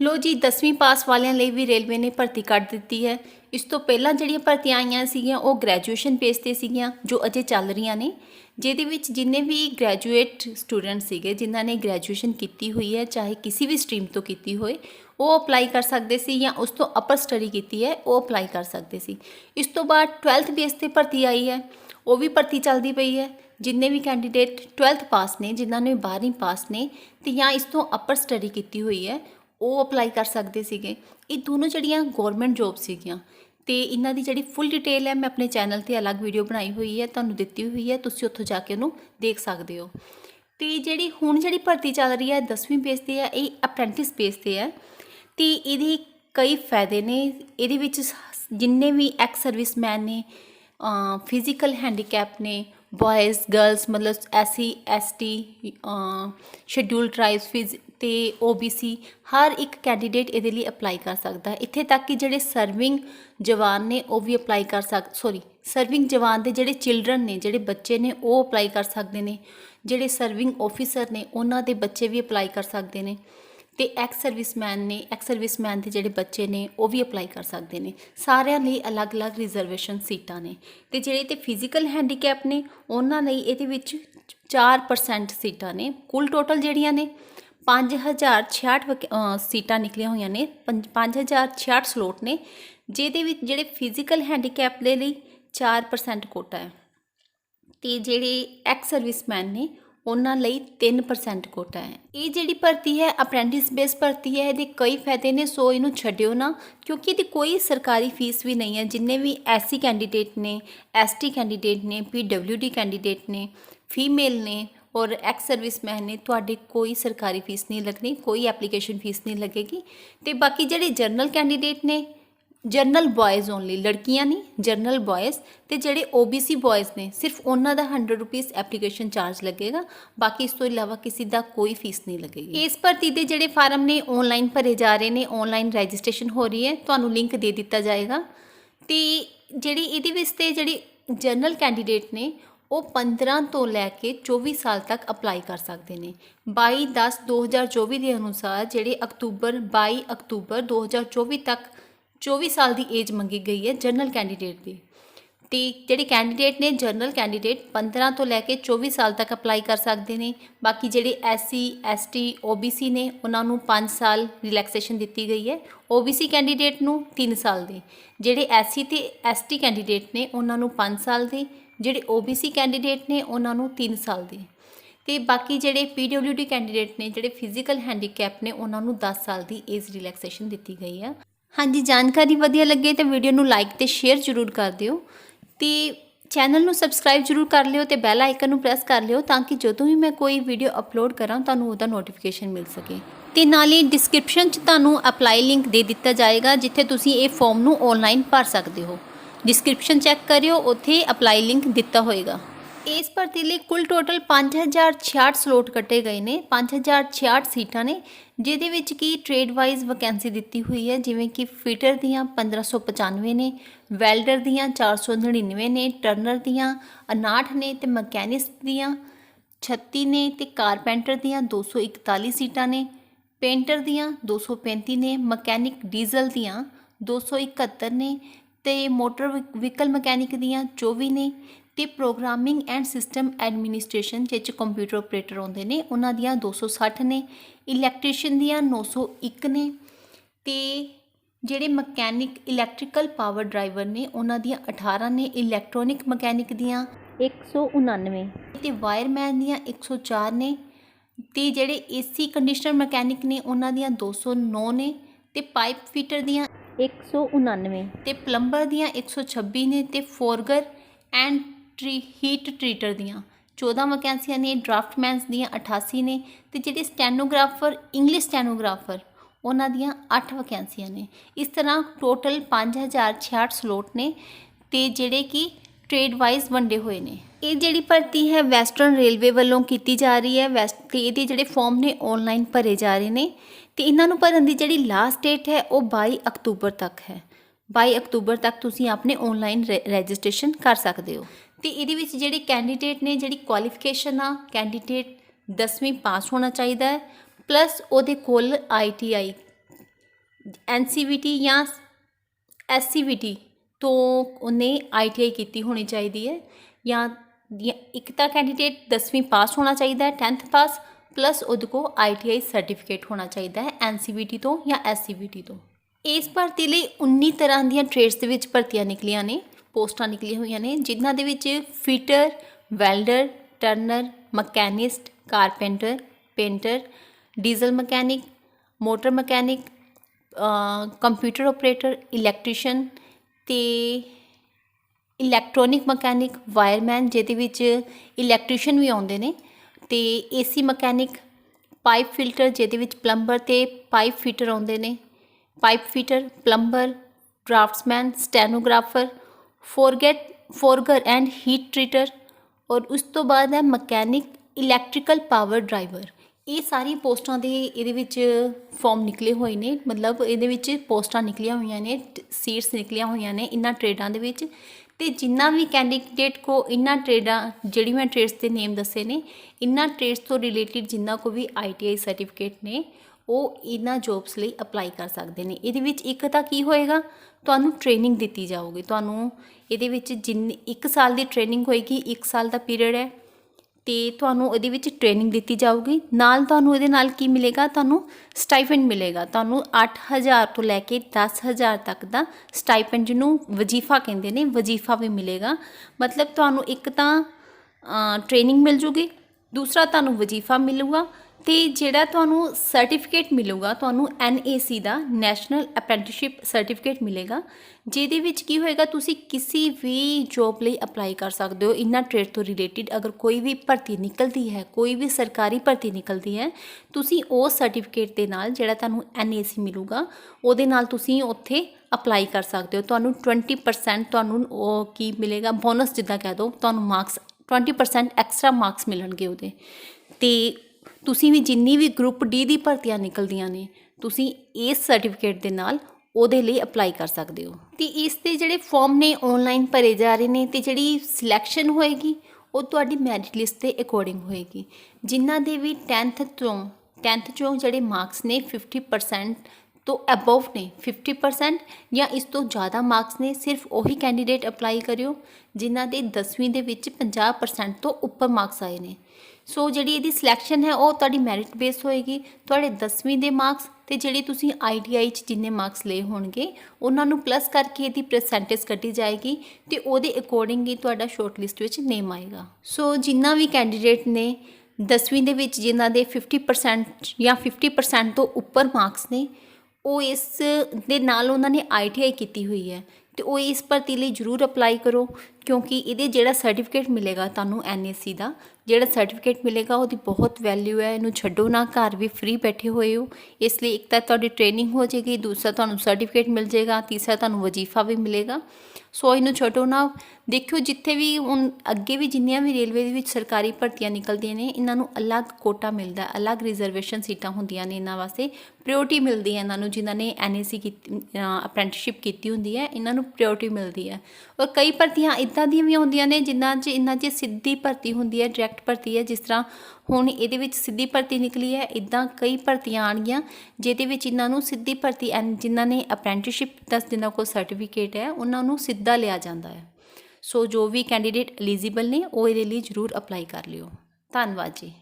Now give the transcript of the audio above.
ਲੋ ਜੀ 10ਵੀਂ ਪਾਸ ਵਾਲਿਆਂ ਲਈ ਵੀ ਰੇਲਵੇ ਨੇ ਭਰਤੀ ਕੱਢ ਦਿੱਤੀ ਹੈ। ਇਸ ਤੋਂ ਪਹਿਲਾਂ ਜਿਹੜੀਆਂ ਭਰਤੀਆਂ ਆਈਆਂ ਸੀਗੀਆਂ, ਉਹ ਗ੍ਰੈਜੂਏਸ਼ਨ ਬੇਸ ਤੇ ਸੀਗੀਆਂ, ਜੋ ਅਜੇ ਚੱਲ ਰਹੀਆਂ ਨੇ। ਜਿਹਦੇ ਵਿੱਚ ਜਿੰਨੇ ਵੀ ਗ੍ਰੈਜੂਏਟ ਸਟੂਡੈਂਟ ਸੀਗੇ, ਜਿਨ੍ਹਾਂ ਨੇ ਗ੍ਰੈਜੂਏਸ਼ਨ ਕੀਤੀ ਹੋਈ ਹੈ, ਚਾਹੇ ਕਿਸੇ ਵੀ ਸਟਰੀਮ ਤੋਂ ਕੀਤੀ ਹੋਏ, ਉਹ ਅਪਲਾਈ ਕਰ ਸਕਦੇ ਸੀ ਜਾਂ ਉਸ ਤੋਂ ਅਪਰ ਸਟੱਡੀ ਕੀਤੀ ਹੈ, ਉਹ ਅਪਲਾਈ ਕਰ ਸਕਦੇ ਸੀ। ਇਸ ਤੋਂ ਬਾਅਦ 12th ਬੇਸ ਤੇ ਭਰਤੀ ਆਈ ਹੈ, ਉਹ ਵੀ ਭਰਤੀ ਚੱਲਦੀ ਪਈ ਹੈ। ਜਿੰਨੇ ਵੀ ਕੈਂਡੀਡੇਟ 12th ਪਾਸ ਨੇ, ਜਿਨ੍ਹਾਂ ਨੇ 12ਵੀਂ ਪਾਸ ਨੇ, ਤੇ ਜਾਂ ਇਸ ਤੋਂ ਅਪਰ ਸਟੱਡੀ ਕੀਤੀ ਹੋਈ ਹੈ ਉਹ ਅਪਲਾਈ ਕਰ ਸਕਦੇ ਸੀਗੇ। ਇਹ ਦੋਨੋਂ ਜਿਹੜੀਆਂ ਗਵਰਨਮੈਂਟ ਜੋਬ ਸੀਗੀਆਂ, ਤੇ ਇਹਨਾਂ ਦੀ ਜਿਹੜੀ ਫੁੱਲ ਡਿਟੇਲ ਹੈ, ਮੈਂ ਆਪਣੇ ਚੈਨਲ ਤੇ ਅਲੱਗ ਵੀਡੀਓ ਬਣਾਈ ਹੋਈ ਹੈ, ਤੁਹਾਨੂੰ ਦਿੱਤੀ ਹੋਈ ਹੈ, ਤੁਸੀਂ ਉੱਥੋਂ ਜਾ ਕੇ ਉਹਨੂੰ ਦੇਖ ਸਕਦੇ ਹੋ। ਤੇ ਜਿਹੜੀ ਹੁਣ ਜਿਹੜੀ ਭਰਤੀ ਚੱਲ ਰਹੀ ਹੈ 10ਵੀਂ ਬੇਸ ਤੇ ਹੈ, ਇਹ ਅਪ੍ਰੈਂਟਿਸ ਬੇਸ ਤੇ ਹੈ। ਤੇ ਇਹਦੇ ਕਈ ਫਾਇਦੇ ਨੇ, ਇਹਦੇ ਵਿੱਚ ਸ- ਜਿੰਨੇ ਵੀ ਐਕਸ ਸਰਵਿਸਮੈਨ ਨੇ ਫਿਜ਼ੀਕਲ ਹੈਂਡੀਕੈਪ ਨੇ ਬॉयਜ਼ ਗਰਲਸ ਮਤਲਬ ਐਸਸੀ ਐਸਟੀ ਸ਼ੈਡਿਊਲ ਟ੍ਰਾਈਬਸ ਫਿਜ਼ ਤੇ OBC ਹਰ ਇੱਕ ਕੈਂਡੀਡੇਟ ਇਹਦੇ ਲਈ ਅਪਲਾਈ ਕਰ ਸਕਦਾ ਹੈ। ਇੱਥੇ ਤੱਕ ਕਿ ਜਿਹੜੇ ਸਰਵਿੰਗ ਜਵਾਨ ਨੇ ਉਹ ਵੀ ਅਪਲਾਈ ਕਰ ਸਕ ਸੌਰੀ ਸਰਵਿੰਗ ਜਵਾਨ ਦੇ ਜਿਹੜੇ ਚਿਲਡਰਨ ਨੇ, ਜਿਹੜੇ ਬੱਚੇ ਨੇ, ਉਹ ਅਪਲਾਈ ਕਰ ਸਕਦੇ ਨੇ। ਜਿਹੜੇ ਸਰਵਿੰਗ ਆਫੀਸਰ ਨੇ, ਉਹਨਾਂ ਦੇ ਬੱਚੇ ਵੀ ਅਪਲਾਈ ਕਰ ਸਕਦੇ ਨੇ। ਤੇ ਐਕਸ ਸਰਵਿਸਮੈਨ ਨੇ ਐਕਸ ਸਰਵਿਸਮੈਨ ਦੇ ਜਿਹੜੇ ਬੱਚੇ ਨੇ, ਉਹ ਵੀ ਅਪਲਾਈ ਕਰ ਸਕਦੇ ਨੇ। ਸਾਰਿਆਂ ਲਈ ਅਲੱਗ-ਅਲੱਗ ਰਿਜ਼ਰਵੇਸ਼ਨ ਸੀਟਾਂ ਨੇ। ਤੇ ਜਿਹੜੇ ਤੇ ਫਿਜ਼ੀਕਲ ਹੈਂਡੀਕੈਪ ਨੇ, ਉਹਨਾਂ ਲਈ ਇਹਦੇ ਵਿੱਚ 4% ਸੀਟਾਂ ਨੇ। ਕੁੱਲ ਟੋਟਲ ਜਿਹੜੀਆਂ ਨੇ 5066 ਵਕ- ਸੀਟਾਂ ਨਿਕਲੀਆਂ ਹੋਈਆਂ ਨੇ। 5066 ਸਲੋਟ ਨੇ, ਜਿਹਦੇ ਵਿੱਚ, ਜਿਹੜੇ ਫਿਜ਼ੀਕਲ ਹੈਂਡੀਕੈਪ ਦੇ ਲਈ 4% ਕੋਟਾ ਹੈ। ਤੇ ਜਿਹੜੇ ਐਕਸ ਸਰਵਿਸਮੈਨ ਨੇ, ਉਹਨਾਂ ਲਈ 3% ਕੋਟਾ ਹੈ। ਇਹ ਜਿਹੜੀ ਭਰਤੀ ਹੈ ਅਪ੍ਰੈਂਟਿਸ ਬੇਸ ਭਰਤੀ ਹੈ, ਇਹਦੇ ਕਈ ਫਾਇਦੇ ਨੇ, ਸੋ ਇਹਨੂੰ ਛੱਡਿਓ ਨਾ, ਕਿਉਂਕਿ ਇਹਦੀ ਕੋਈ ਸਰਕਾਰੀ ਫੀਸ ਵੀ ਨਹੀਂ ਹੈ। ਜਿੰਨੇ ਵੀ ਐਸਸੀ ਕੈਂਡੀਡੇਟ ਨੇ, ਐਸਟੀ ਕੈਂਡੀਡੇਟ ਨੇ, ਪੀਡਬਲਯੂਡੀ ਕੈਂਡੀਡੇਟ ਨੇ ਫੀਮੇਲ ਨੇ ਔਰ ਐਕਸ ਸਰਵਿਸਮੈਨ ਨੇ ਤੁਹਾਡੀ ਕੋਈ ਸਰਕਾਰੀ ਫੀਸ ਨਹੀਂ ਲੱਗਣੀ, ਕੋਈ ਐਪਲੀਕੇਸ਼ਨ ਫੀਸ ਨਹੀਂ ਲੱਗੇਗੀ। ਤੇ ਬਾਕੀ ਜਿਹੜੇ ਜਰਨਲ ਕੈਂਡੀਡੇਟ ਨੇ, ਜਰਨਲ ਬॉयਜ਼ ਓਨਲੀ, ਲੜਕੀਆਂ ਨਹੀਂ, ਜਰਨਲ ਬॉयਜ਼ ਤੇ ਜਿਹੜੇ OBC ਬॉयਜ਼ ਨੇ, ਸਿਰਫ ਉਹਨਾਂ ਦਾ 100 ਰੁਪਏ ਐਪਲੀਕੇਸ਼ਨ ਚਾਰਜ ਲੱਗੇਗਾ। ਬਾਕੀ ਇਸ ਤੋਂ ਇਲਾਵਾ ਕਿਸੇ ਦਾ ਕੋਈ ਫੀਸ ਨਹੀਂ ਲੱਗੇਗੀ। ਇਸ ਭਰਤੀ ਦੇ ਜਿਹੜੇ ਫਾਰਮ ਨੇ ਆਨਲਾਈਨ ਭਰੇ ਜਾ ਰਹੇ ਨੇ ਆਨਲਾਈਨ ਰਜਿਸਟ੍ਰੇਸ਼ਨ ਹੋ ਰਹੀ ਹੈ, ਤੁਹਾਨੂੰ ਲਿੰਕ ਦੇ ਦਿੱਤਾ ਜਾਏਗਾ। ਤੇ ਜਿਹੜੀ ਇਹਦੇ ਵਿੱਚ ਤੇ ਜਿਹੜੀ ਜਰਨਲ ਕੈਂਡੀਡੇਟ ਨੇ ਉਹ 15 ਤੋਂ ਲੈ ਕੇ 24 ਸਾਲ ਤੱਕ ਅਪਲਾਈ ਕਰ ਸਕਦੇ ਨੇ। 22 10 2024 ਦੇ ਅਨੁਸਾਰ ਜਿਹੜੇ ਅਕਤੂਬਰ 22 ਅਕਤੂਬਰ 2024 ਤੱਕ 24 ਸਾਲ ਦੀ ਏਜ ਮੰਗੀ ਗਈ ਹੈ ਜਨਰਲ ਕੈਂਡੀਡੇਟ ਦੀ। ਤੇ ਜਿਹੜੇ ਕੈਂਡੀਡੇਟ ਨੇ ਜਨਰਲ ਕੈਂਡੀਡੇਟ 15 ਤੋਂ ਲੈ ਕੇ 24 ਸਾਲ ਤੱਕ ਅਪਲਾਈ ਕਰ ਸਕਦੇ ਨੇ। ਬਾਕੀ ਜਿਹੜੇ ਐਸਸੀ ਐਸਟੀ OBC ਨੇ ਉਹਨਾਂ ਨੂੰ 5 ਸਾਲ ਰਿਲੈਕਸੇਸ਼ਨ ਦਿੱਤੀ ਗਈ ਹੈ। OBC ਕੈਂਡੀਡੇਟ ਨੂੰ 3 ਸਾਲ ਦੀ। ਜਿਹੜੇ ਐਸਸੀ ਤੇ ਐਸਟੀ ਕੈਂਡੀਡੇਟ ਨੇ ਉਹਨਾਂ ਨੂੰ 5 ਸਾਲ ਦੀ। ਜਿਹੜੇ OBC ਕੈਂਡੀਡੇਟ ਨੇ ਉਹਨਾਂ ਨੂੰ 3 ਸਾਲ ਦੀ। ਤੇ ਬਾਕੀ ਜਿਹੜੇ PWD ਕੈਂਡੀਡੇਟ ਨੇ, ਜਿਹੜੇ ਫਿਜ਼ੀਕਲ ਹੈਂਡੀਕੈਪ ਨੇ, ਉਹਨਾਂ ਨੂੰ 10 ਸਾਲ ਦੀ ਏਜ ਰਿਲੈਕਸੇਸ਼ਨ ਦਿੱਤੀ ਗਈ ਆ। ਹਾਂਜੀ, ਜਾਣਕਾਰੀ ਵਧੀਆ ਲੱਗੇ ਤੇ ਵੀਡੀਓ ਨੂੰ ਲਾਈਕ ਤੇ ਸ਼ੇਅਰ ਜ਼ਰੂਰ ਕਰ ਦਿਓ। ਤੇ ਚੈਨਲ ਨੂੰ ਸਬਸਕ੍ਰਾਈਬ ਜ਼ਰੂਰ ਕਰ ਲਿਓ ਤੇ ਬੈਲ ਆਈਕਨ ਨੂੰ ਪ੍ਰੈਸ ਕਰ ਲਿਓ ਤਾਂ ਕਿ ਜਦੋਂ ਵੀ ਮੈਂ ਕੋਈ ਵੀਡੀਓ ਅਪਲੋਡ ਕਰਾਂ, ਤੁਹਾਨੂੰ ਉਹਦਾ ਨੋਟੀਫਿਕੇਸ਼ਨ ਮਿਲ ਸਕੇ। ਤੇ ਨਾਲ ਹੀ ਡਿਸਕ੍ਰਿਪਸ਼ਨ 'ਚ ਤੁਹਾਨੂੰ ਅਪਲਾਈ ਲਿੰਕ ਦੇ ਦਿੱਤਾ ਜਾਏਗਾ, ਜਿੱਥੇ ਤੁਸੀਂ ਇਹ ਫਾਰਮ ਨੂੰ ਆਨਲਾਈਨ ਭਰ ਸਕਦੇ ਹੋ। ਡਿਸਕ੍ਰਿਪਸ਼ਨ ਚੈੱਕ ਕਰਿਓ, ਉੱਥੇ ਅਪਲਾਈ ਲਿੰਕ ਦਿੱਤਾ ਹੋਏਗਾ। ਇਸ ਭਰਤੀ ਲਈ ਕੁੱਲ ਟੋਟਲ 5066 ਸਲੋਟ ਕੱਟੇ ਗਏ ਨੇ। 5066 ਸੀਟਾਂ ਨੇ, ਜਿਹਦੇ ਵਿੱਚ ਕੀ ਟ੍ਰੇਡ ਵਾਈਜ਼ ਵੈਕੈਂਸੀ ਦਿੱਤੀ ਹੋਈ ਹੈ, ਜਿਵੇਂ ਕਿ ਫਿਟਰ ਦੀਆਂ 1595 ਨੇ ਵੈਲਡਰ ਦੀਆਂ 499 ਨੇ ਟਰਨਰ ਦੀਆਂ 59 ਨੇ ਤੇ ਮਕੈਨਿਸਟ ਦੀਆਂ 36 ਨੇ ਤੇ ਕਾਰਪੈਂਟਰ ਦੀਆਂ 241 ਸੀਟਾਂ ਨੇ ਪੇਂਟਰ ਦੀਆਂ 235 ਨੇ ਮਕੈਨਿਕ ਡੀਜ਼ਲ ਦੀਆਂ 271 ਨੇ ਤੇ ਮੋਟਰ ਵਹੀਕਲ ਮਕੈਨਿਕ ਦੀਆਂ 24 ਨੇ ਤੇ ਪ੍ਰੋਗਰਾਮਿੰਗ ਐਂਡ ਸਿਸਟਮ ਐਡਮਿਨਿਸਟ੍ਰੇਸ਼ਨ ਜਿਹ ਕੰਪਿਊਟਰ ਆਪਰੇਟਰ ਆਉਂਦੇ ਨੇ ਉਹਨਾਂ ਦੀਆਂ 260 ਨੇ ਇਲੈਕਟ੍ਰੀਸ਼ੀਅਨ ਦੀਆਂ 901 ਨੇ ਤੇ ਜਿਹੜੇ ਮਕੈਨਿਕ ਇਲੈਕਟ੍ਰੀਕਲ ਪਾਵਰ ਡਰਾਈਵਰ ਨੇ ਉਹਨਾਂ ਦੀਆਂ 18 ਨੇ ਇਲੈਕਟ੍ਰੋਨਿਕ ਮਕੈਨਿਕ ਦੀਆਂ 199 ਤੇ ਵਾਇਰਮੈਨ ਦੀਆਂ 104 ਨੇ ਤੇ ਜਿਹੜੇ ਏਸੀ ਕੰਡੀਸ਼ਨਰ ਮਕੈਨਿਕ ਨੇ ਉਹਨਾਂ ਦੀਆਂ 209 ਨੇ ਤੇ ਪਾਈਪ ਫਿਟਰ ਦੀਆਂ 199 ਤੇ ਪਲੰਬਰ ਦੀਆਂ 126 ਨੇ ਤੇ forger and tree, heat treater ਦੀਆਂ। 14 ਵੈਕੈਂਸੀਆਂ ਨੇ, ਡਰਾਫਟਮੈਨਸ ਦੀਆਂ 88 ਨੇ ਤੇ ਜਿਹੜੇ ਸਟੈਨੋਗ੍ਰਾਫਰ, ਇੰਗਲਿਸ਼ ਸਟੈਨੋਗ੍ਰਾਫਰ, ਉਹਨਾਂ ਦੀਆਂ 8 ਵੈਕੈਂਸੀਆਂ ਨੇ। ਇਸ ਤਰ੍ਹਾਂ ਟੋਟਲ 5066 ਸਲੋਟ ਨੇ ਤੇ ਜਿਹੜੇ ਕਿ ਟ੍ਰੇਡ ਵਾਈਜ਼ ਵੰਡੇ ਹੋਏ ਨੇ। ਇਹ ਜਿਹੜੀ ਭਰਤੀ ਹੈ ਵੈਸਟਰਨ ਰੇਲਵੇ ਵੱਲੋਂ ਕੀਤੀ ਜਾ ਰਹੀ ਹੈ। ਵੈਸਟ ਤੇ ਇਹਦੇ ਜਿਹੜੇ ਫਾਰਮ ਨੇ ਆਨਲਾਈਨ ਭਰੇ ਜਾ ਰਹੇ ਨੇ। ਤੇ ਇਹਨਾਂ ਨੂੰ ਭਰਨ ਦੀ ਜਿਹੜੀ ਲਾਸਟ ਡੇਟ ਹੈ, ਉਹ 22 ਅਕਤੂਬਰ ਤੱਕ ਹੈ। 22 ਅਕਤੂਬਰ ਤੱਕ ਤੁਸੀਂ ਆਪਣੇ ਆਨਲਾਈਨ ਰਜਿਸਟ੍ਰੇਸ਼ਨ ਕਰ ਸਕਦੇ ਹੋ। ਤੇ ਇਹਦੇ ਵਿੱਚ ਜਿਹੜੇ ਕੈਂਡੀਡੇਟ ਨੇ, ਜਿਹੜੀ ਕੁਆਲੀਫਿਕੇਸ਼ਨ ਆ ਕੈਂਡੀਡੇਟ 10ਵੀਂ ਪਾਸ ਹੋਣਾ ਚਾਹੀਦਾ ਹੈ ਪਲੱਸ ਉਹਦੇ ਕੋਲ ਆਈਟੀਆਈ ਐਨਸੀਵੀਟੀ ਜਾਂ ਐਸਸੀਵੀਟੀ ਤੋਂ ਉਹਨੇ ਆਈਟੀਆਈ ਕੀਤੀ ਹੋਣੀ ਚਾਹੀਦੀ ਹੈ। ਜਾਂ ਇੱਕ ਤਾਂ ਕੈਂਡੀਡੇਟ 10ਵੀਂ ਪਾਸ ਹੋਣਾ ਚਾਹੀਦਾ ਹੈ 10th ਪਾਸ ਪਲੱਸ ਉਹਦੇ ਕੋਲ ਆਈਟੀਆਈ ਸਰਟੀਫਿਕੇਟ ਹੋਣਾ ਚਾਹੀਦਾ ਹੈ ਐਨਸੀਵੀਟੀ ਤੋਂ ਜਾਂ ਐਸਸੀਵੀਟੀ ਤੋਂ। ਇਸ ਭਰਤੀ ਲਈ 19 ਤਰ੍ਹਾਂ ਦੀਆਂ ਟ੍ਰੇਡਸ ਦੇ ਵਿੱਚ ਭਰਤੀਆਂ ਨਿਕਲੀਆਂ ਨੇ, ਪੋਸਟਾਂ ਨਿਕਲੀਆਂ ਹੋਈਆਂ ਨੇ, ਜਿਨ੍ਹਾਂ ਦੇ ਵਿੱਚ fitter welder turner machinist carpenter painter diesel mechanic motor mechanic computer operator electrician ਤੇ ਇਲੈਕਟ੍ਰੋਨਿਕ ਮਕੈਨਿਕ ਵਾਇਰਮੈਨ ਜਿਹਦੇ ਵਿੱਚ ਇਲੈਕਟ੍ਰੀਸ਼ੀਅਨ ਵੀ ਆਉਂਦੇ ਨੇ। ਤੇ ਏਸੀ ਮਕੈਨਿਕ ਪਾਈਪ ਫਿਲਟਰ ਜਿਹਦੇ ਵਿੱਚ ਪਲੰਬਰ ਤੇ ਪਾਈਪ ਫਿਟਰ ਆਉਂਦੇ ਨੇ। Pipe fitter plumber, draftsman, stenographer, forget, forger and heat treater ਔਰ ਉਸ ਤੋਂ ਬਾਅਦ ਹੈ ਮਕੈਨਿਕ ਇਲੈਕਟ੍ਰੀਕਲ ਪਾਵਰ ਡਰਾਈਵਰ। ਇਹ ਸਾਰੀ ਪੋਸਟਾਂ ਦੇ ਇਹਦੇ ਵਿੱਚ ਫਾਰਮ ਨਿਕਲੇ ਹੋਏ ਨੇ। ਮਤਲਬ ਇਹਦੇ ਵਿੱਚ ਪੋਸਟਾਂ ਨਿਕਲੀਆਂ ਹੋਈਆਂ ਨੇ ਸੀਟਸ ਨਿਕਲੀਆਂ ਹੋਈਆਂ ਨੇ ਇਹਨਾਂ ਟ੍ਰੇਡਾਂ ਦੇ ਵਿੱਚ। ਤੇ ਜਿੰਨਾ ਵੀ ਕੈਂਡੀਡੇਟ ਕੋ ਇਹਨਾਂ ਟ੍ਰੇਡਾਂ ਜਿਹੜੀ ਮੈਂ ਟ੍ਰੇਡਸ ਦੇ ਨੇਮ ਦੱਸੇ ਨੇ, ਇਹਨਾਂ ਟ੍ਰੇਡਸ ਤੋਂ ਰਿਲੇਟਡ ਜਿੰਨਾ ਕੋ ਵੀ ਆਈਟੀਆਈ ਸਰਟੀਫਿਕੇਟ ਨੇ, ਉਹ ਇਹਨਾਂ ਜੌਬਸ ਲਈ ਅਪਲਾਈ ਕਰ ਸਕਦੇ ਨੇ। ਇਹਦੇ ਵਿੱਚ ਇੱਕ ਤਾਂ ਕੀ ਹੋਏਗਾ? ਤੁਹਾਨੂੰ ਟ੍ਰੇਨਿੰਗ ਦਿੱਤੀ ਜਾਊਗੀ। ਤੁਹਾਨੂੰ ਇਹਦੇ ਵਿੱਚ ਜਿੰਨੀ 1 ਸਾਲ ਦੀ ਟ੍ਰੇਨਿੰਗ ਹੋਏਗੀ 1 ਸਾਲ ਦਾ ਪੀਰੀਅਡ ਹੈ। ਤੇ ਤੁਹਾਨੂੰ ਇਹਦੇ ਵਿੱਚ ਟ੍ਰੇਨਿੰਗ ਦਿੱਤੀ ਜਾਊਗੀ। ਨਾਲ ਤੁਹਾਨੂੰ ਇਹਦੇ ਨਾਲ ਕੀ ਮਿਲੇਗਾ? ਤੁਹਾਨੂੰ ਸਟਾਈਪੈਂਡ ਮਿਲੇਗਾ। ਤੁਹਾਨੂੰ 8000 ਤੋਂ ਲੈ ਕੇ 10000 ਤੱਕ ਦਾ ਸਟਾਈਪੈਂਡ ਜਿਹਨੂੰ ਵਜ਼ੀਫਾ ਕਹਿੰਦੇ ਨੇ, ਵਜ਼ੀਫਾ ਵੀ ਮਿਲੇਗਾ। ਮਤਲਬ ਤੁਹਾਨੂੰ ਇੱਕ ਤਾਂ ਟ੍ਰੇਨਿੰਗ ਮਿਲ ਜੂਗੀ, ਦੂਸਰਾ ਤੁਹਾਨੂੰ ਵਜ਼ੀਫਾ ਮਿਲੂਗਾ। ਤੇ ਜਿਹੜਾ ਤੁਹਾਨੂੰ ਸਰਟੀਫਿਕੇਟ ਮਿਲੂਗਾ, ਤੁਹਾਨੂੰ NAC ਦਾ ਨੈਸ਼ਨਲ ਅਪ੍ਰੈਂਟਿਸਸ਼ਿਪ ਸਰਟੀਫਿਕੇਟ ਮਿਲੇਗਾ, ਜਿਹਦੇ ਵਿੱਚ ਕੀ ਹੋਏਗਾ, ਤੁਸੀਂ ਕਿਸੇ ਵੀ ਜੌਬ ਲਈ ਅਪਲਾਈ ਕਰ ਸਕਦੇ ਹੋ। ਇਨਾਂ ਟ੍ਰੇਡ ਤੋਂ ਰਿਲੇਟਡ ਅਗਰ ਕੋਈ ਵੀ ਭਰਤੀ ਨਿਕਲਦੀ ਹੈ, ਕੋਈ ਵੀ ਸਰਕਾਰੀ ਭਰਤੀ ਨਿਕਲਦੀ ਹੈ, ਤੁਸੀਂ ਉਸ ਸਰਟੀਫਿਕੇਟ ਦੇ ਨਾਲ ਜਿਹੜਾ ਤੁਹਾਨੂੰ NAC ਮਿਲੂਗਾ, ਉਹਦੇ ਨਾਲ ਤੁਸੀਂ ਉੱਥੇ ਅਪਲਾਈ ਕਰ ਸਕਦੇ ਹੋ। ਤੁਹਾਨੂੰ 20% ਤੁਹਾਨੂੰ ਉਹ ਕੀ ਮਿਲੇਗਾ ਬੋਨਸ ਜਿੱਦਾਂ ਕਹਿ ਦੋ, ਤੁਹਾਨੂੰ ਮਾਰਕਸ 20% ਐਕਸਟਰਾ ਮਾਰਕਸ ਮਿਲਣਗੇ ਉਹਦੇ। ਤੇ ਤੁਸੀਂ ਵੀ ਜਿੰਨੀ ਵੀ ਗਰੁੱਪ ਡੀ ਦੀ ਭਰਤੀਆਂ ਨਿਕਲਦੀਆਂ ਨੇ, ਤੁਸੀਂ ਇਸ ਸਰਟੀਫਿਕੇਟ ਦੇ ਨਾਲ ਉਹਦੇ ਲਈ ਅਪਲਾਈ ਕਰ ਸਕਦੇ ਹੋ। ਤੇ ਇਸ ਦੇ ਜਿਹੜੇ ਫਾਰਮ ਨੇ ਆਨਲਾਈਨ ਭਰੇ ਜਾ ਰਹੇ ਨੇ ਤੇ ਜਿਹੜੀ ਸਿਲੈਕਸ਼ਨ ਹੋਏਗੀ, ਉਹ ਤੁਹਾਡੀ ਮੈਰਿਟ ਲਿਸਟ ਦੇ ਅਕੋਰਡਿੰਗ ਹੋਏਗੀ। ਜਿਨ੍ਹਾਂ ਦੇ ਵੀ 10th ਤੋਂ 10th ਚੋਂ ਜਿਹੜੇ ਮਾਰਕਸ ਨੇ 50% ਤੋਂ ਅਬਵ ਨੇ 50% ਜਾਂ ਇਸ ਤੋਂ ਜ਼ਿਆਦਾ ਮਾਰਕਸ ਨੇ, ਸਿਰਫ ਉਹੀ ਕੈਂਡੀਡੇਟ ਅਪਲਾਈ ਕਰਿਓ, ਜਿਨ੍ਹਾਂ ਦੇ 10ਵੀਂ ਦੇ ਵਿੱਚ 50% ਤੋਂ ਉੱਪਰ ਮਾਰਕਸ ਆਏ ਨੇ। ਸੋ ਜਿਹੜੀ ਇਹਦੀ ਸਿਲੈਕਸ਼ਨ ਹੈ, ਉਹ ਤੁਹਾਡੀ ਮੈਰਿਟ ਬੇਸ ਹੋਏਗੀ। ਤੁਹਾਡੇ 10ਵੀਂ ਦੇ ਮਾਰਕਸ ਤੇ ਜਿਹੜੇ ਤੁਸੀਂ ਆਈਟੀਆਈ ਚ ਜਿੰਨੇ ਮਾਰਕਸ ਲਏ ਹੋਣਗੇ, ਉਹਨਾਂ ਨੂੰ ਪਲੱਸ ਕਰਕੇ ਇਹਦੀ ਪਰਸੈਂਟੇਜ ਕੱਢੀ ਜਾਏਗੀ ਤੇ ਉਹਦੇ ਅਕੋਰਡਿੰਗ ਹੀ ਤੁਹਾਡਾ ਸ਼ਾਰਟ ਲਿਸਟ ਵਿੱਚ ਨੇਮ ਆਏਗਾ। ਸੋ ਜਿੰਨਾ ਵੀ ਕੈਂਡੀਡੇਟ ਨੇ 10ਵੀਂ ਦੇ ਵਿੱਚ ਜਿਨ੍ਹਾਂ ਦੇ 50% ਜਾਂ 50% ਤੋਂ ਉੱਪਰ ਮਾਰਕਸ ਨੇ, ਉਹ ਇਸ ਦੇ ਨਾਲ ਉਹਨਾਂ ਨੇ ਆਈਟੀਆਈ ਕੀਤੀ ਹੋਈ ਹੈ। ਤੇ ਉਹ ਇਸ ਭਰਤੀ ਲਈ ਜ਼ਰੂਰ ਅਪਲਾਈ ਕਰੋ। ਕਿਉਂਕਿ ਇਹਦੇ ਜਿਹੜਾ ਸਰਟੀਫਿਕੇਟ ਮਿਲੇਗਾ ਤੁਹਾਨੂੰ ਐਨਏਸੀ ਦਾ ਜਿਹੜਾ ਸਰਟੀਫਿਕੇਟ ਮਿਲੇਗਾ ਉਹਦੀ ਬਹੁਤ ਵੈਲਿਊ ਹੈ ਇਹਨੂੰ ਛੱਡੋ ਨਾ ਘਰ ਵੀ ਫ੍ਰੀ ਬੈਠੇ ਹੋਏ ਹੋ। ਇਸ ਲਈ ਇੱਕ ਤਾਂ ਤੁਹਾਡੀ ਟ੍ਰੇਨਿੰਗ ਹੋ ਜਾਏਗੀ ਦੂਸਰਾ ਤੁਹਾਨੂੰ ਸਰਟੀਫਿਕੇਟ ਮਿਲ ਜਾਏਗਾ ਤੀਸਰਾ ਤੁਹਾਨੂੰ ਵਜ਼ੀਫਾ ਵੀ ਮਿਲੇਗਾ। ਸੋ ਇਹਨੂੰ ਛੱਡੋ ਨਾ। ਦੇਖਿਓ ਜਿੱਥੇ ਵੀ ਹੁਣ ਅੱਗੇ ਵੀ ਜਿੰਨੀਆਂ ਵੀ ਰੇਲਵੇ ਦੇ ਵਿੱਚ ਸਰਕਾਰੀ ਭਰਤੀਆਂ ਨਿਕਲਦੀਆਂ ਨੇ ਇਹਨਾਂ ਨੂੰ ਅਲੱਗ ਕੋਟਾ ਮਿਲਦਾ ਹੈ, ਅਲੱਗ ਰਿਜ਼ਰਵੇਸ਼ਨ ਸੀਟਾਂ ਹੁੰਦੀਆਂ ਨੇ ਇਹਨਾਂ ਵਾਸਤੇ। ਪ੍ਰਾਇੋਰਟੀ ਮਿਲਦੀ ਹੈ ਇਹਨਾਂ ਨੂੰ ਜਿਨ੍ਹਾਂ ਨੇ ਐਨਏਸੀ ਕੀਤੀ ਅਪ੍ਰੈਂਟਿਸਸ਼ਿਪ ਕੀਤੀ ਹੁੰਦੀ ਹੈ ਇਹਨਾਂ ਨੂੰ ਪ੍ਰਾਇੋਰਟੀ ਮਿਲਦੀ ਹੈ। ਔਰ ਕਈ ਭਰਤੀਆਂ ਇਦਾਂ ਦੀਆਂ ਵੀ ਹੁੰਦੀਆਂ ਨੇ, ਜਿਨ੍ਹਾਂ 'ਚ ਇਹਨਾਂ 'ਚ ਸਿੱਧੀ ਭਰਤੀ ਹੁੰਦੀ ਹੈ ਡਾਇਰੈਕਟ ਭਰਤੀ ਹੈ, ਜਿਸ ਤਰ੍ਹਾਂ ਹੁਣ ਇਹਦੇ ਵਿੱਚ ਸਿੱਧੀ ਭਰਤੀ ਨਿਕਲੀ ਹੈ ਇਦਾਂ ਕਈ ਭਰਤੀਆਂ ਆਣਗੀਆਂ ਜਿਹਦੇ ਵਿੱਚ ਇਹਨਾਂ ਨੂੰ ਸਿੱਧੀ ਭਰਤੀ ਐਨ, ਜਿਨ੍ਹਾਂ ਨੇ ਅਪ੍ਰੈਂਟਿਸਸ਼ਿਪ ਦਾ ਜਿਨ੍ਹਾਂ ਕੋਲ ਸਰਟੀਫਿਕੇਟ ਹੈ ਉਹਨਾਂ ਨੂੰ ਸਿੱਧਾ ਲਿਆ ਜਾਂਦਾ ਹੈ। ਸੋ ਜੋ ਵੀ ਕੈਂਡੀਡੇਟ ਐਲੀਜੀਬਲ ਨੇ, ਉਹ ਇਹਦੇ ਲਈ ਜ਼ਰੂਰ ਅਪਲਾਈ ਕਰ ਲਿਓ। ਧੰਨਵਾਦ ਜੀ।